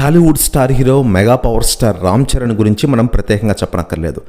Tollywood star hero mega power star Ram Charan గురించి మనం ప్రత్యేకంగా చెప్పనక్కర్లేదు.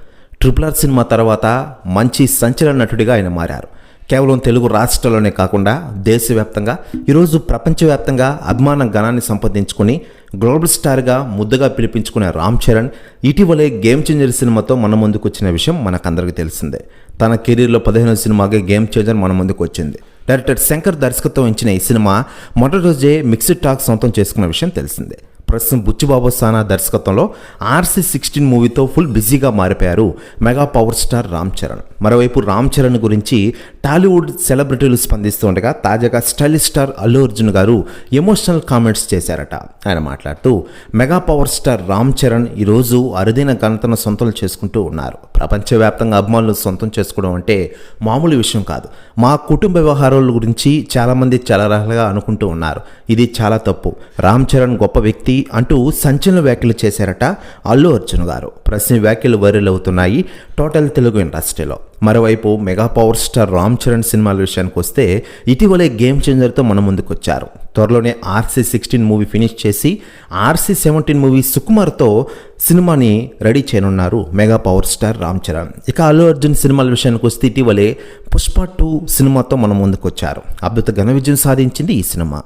ట్రిపుల్ ఆర్ సినిమా తర్వాత మంచి సంచలన నటుడిగా ఆయన మారారు. కేవలం తెలుగు రాష్ట్రాల్లోనే కాకుండా దేశవ్యాప్తంగా ఈరోజు ప్రపంచవ్యాప్తంగా అభిమాన గణాన్ని సంపాదించుకుని గ్లోబల్ స్టార్గా ముద్దుగా పిలిపించుకునే రామ్ చరణ్ ఇటీవలే గేమ్ చేంజర్ సినిమాతో మన ముందుకు వచ్చిన విషయం మనకందరికీ తెలిసిందే. తన కెరీర్లో పదిహేను సినిమాగా గేమ్ చేంజర్ మన ముందుకు వచ్చింది. డైరెక్టర్ శంకర్ దర్శకత్వం ఇచ్చిన ఈ సినిమా మొదటి రోజే మిక్స్డ్ టాక్ సొంతం చేసుకున్న విషయం తెలిసిందే. ప్రస్తుతం బుచ్చిబాబు సానా దర్శకత్వంలో ఆర్సీ సిక్స్టీన్ మూవీతో ఫుల్ బిజీగా మారిపోయారు mega power star Ram Charan. మరోవైపు రామ్ చరణ్ గురించి టాలీవుడ్ సెలబ్రిటీలు స్పందిస్తూ ఉండగా తాజాగా స్టైలిష్ స్టార్ అల్లు అర్జున్ గారు ఎమోషనల్ కామెంట్స్ చేశారట. ఆయన మాట్లాడుతూ mega power star Ram Charan ఈరోజు అరుదైన ఘనతను సొంతం చేసుకుంటూ ఉన్నారు. ప్రపంచవ్యాప్తంగా అభిమానులు సొంతం చేసుకోవడం అంటే మామూలు విషయం కాదు. మా కుటుంబ వ్యవహారాల గురించి చాలామంది చాలా రకాలుగా అనుకుంటూ ఉన్నారు. ఇది చాలా తప్పు. రామ్ చరణ్ గొప్ప వ్యక్తి అంటూ సంచలన వ్యాఖ్యలు చేశారట అల్లు అర్జున్ గారు. ప్రశ్న వ్యాఖ్యలు వైరల్ అవుతున్నాయి. టోటల్ తెలుగు ఇండస్ట్రీలో. మరోవైపు mega power star Ram Charan సినిమాల విషయానికి వస్తే ఇటీవలే గేమ్ చేంజర్తో మన ముందుకొచ్చారు. త్వరలోనే ఆర్సీ సిక్స్టీన్ మూవీ ఫినిష్ చేసి ఆర్సీ సెవెంటీన్ మూవీ సుకుమార్తో సినిమాని రెడీ చేయనున్నారు mega power star Ram Charan. ఇక అల్లు అర్జున్ సినిమాల విషయానికి వస్తే ఇటీవలే పుష్ప టూ సినిమాతో మన ముందుకొచ్చారు. అద్భుత ఘన విజయం సాధించింది ఈ సినిమా.